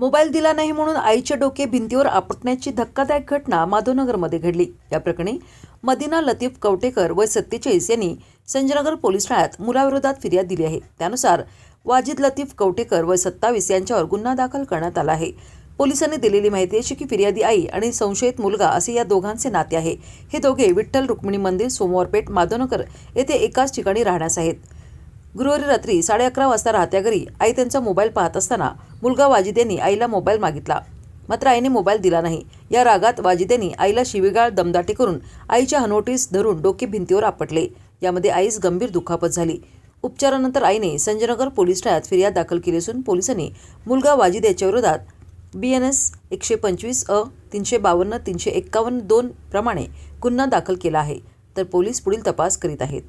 Mobile दिला नाही म्हणून आईचे डोके भिंतीवर आपटण्याची धक्कादायक घटना माधवनगरमध्ये घडली. या प्रकरणी मदिना लतीफ कवटेकर वय सत्तेचाळीस यांनी संजयनगर पोलीस ठाण्यात मुलाविरोधात फिर्याद दिली आहे. त्यानुसार वाजिद लतीफ कवटेकर वय सत्तावीस यांच्यावर गुन्हा दाखल करण्यात आला आहे. पोलिसांनी दिलेली माहिती अशी की फिर्यादी आई आणि संशयित मुलगा असे या दोघांचे नाते आहे. हे दोघे विठ्ठल रुक्मिणी मंदिर सोमवारपेठ माधवनगर येथे एकाच ठिकाणी राहण्यास आहेत. गुरुवारी रात्री साडे अकरा वाजता राहत्या घरी आई त्यांचा मोबाईल पाहत असताना मुलगा वाजिद यांनी आईला मोबाईल मागितला. मात्र आईने मोबाईल दिला नाही. या रागात वाजिद यांनी आईला शिवीगाळ दमदाटी करून आईच्या हनोटीस धरून डोके भिंतीवर आपटले. यामध्ये आईस गंभीर दुखापत झाली. उपचारानंतर आईने संजयनगर पोलीस ठाण्यात फिर्याद दाखल केली असून पोलिसांनी मुलगा वाजिद याच्या विरोधात बी एन एस एकशे पंचवीस अ तीनशे बावन्न तीनशे एक्कावन्न दोन प्रमाणे गुन्हा दाखल केला आहे. तर पोलीस पुढील तपास करीत आहेत.